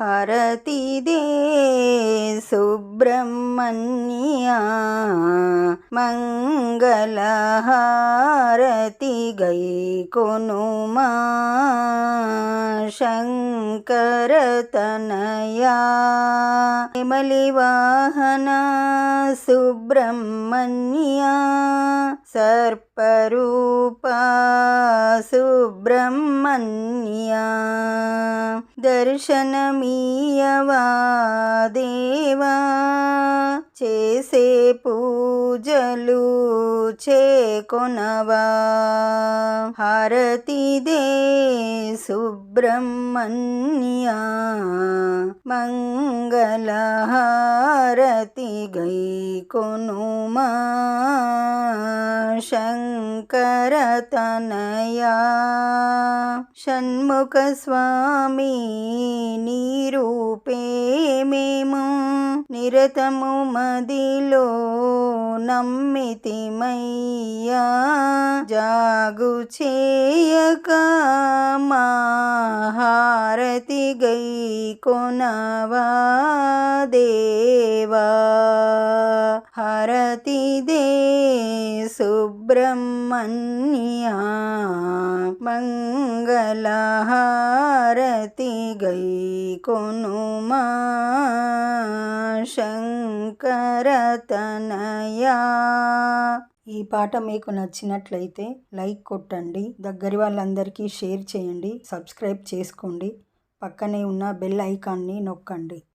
హారతి దే సుబ్రహ్మణ్య మంగళహారతి గై కొనుమా శంకర తనయా వాహన సుబ్రహ్మణ్య సర్పరూపా సుబ్రహ్మణ్య దర్శనమీయవా దేవా చేసే పూజలు చేకొనవా? హారతి దే సుబ్రహ్మణ్య మంగళహారతి గై కొనుమా శంకర తనయా షణ్ముఖ స్వామి నీరూపే మేము నిరతము మదిలో నమ్మితిమయ్యా జాగు చేయక మా హారతి గై కొనవా దేవా. హరతి దే సుబ్రహ్మణ్యా మంగళహారతి గై కొనుమా శంకరతనయా. ఈ పాట మీకు నచ్చినట్లయితే లైక్ కొట్టండి దగ్గరి వాళ్ళందరికీ షేర్ చేయండి సబ్స్క్రైబ్ చేసుకోండి పక్కనే ఉన్న బెల్ ఐకాన్ని నొక్కండి.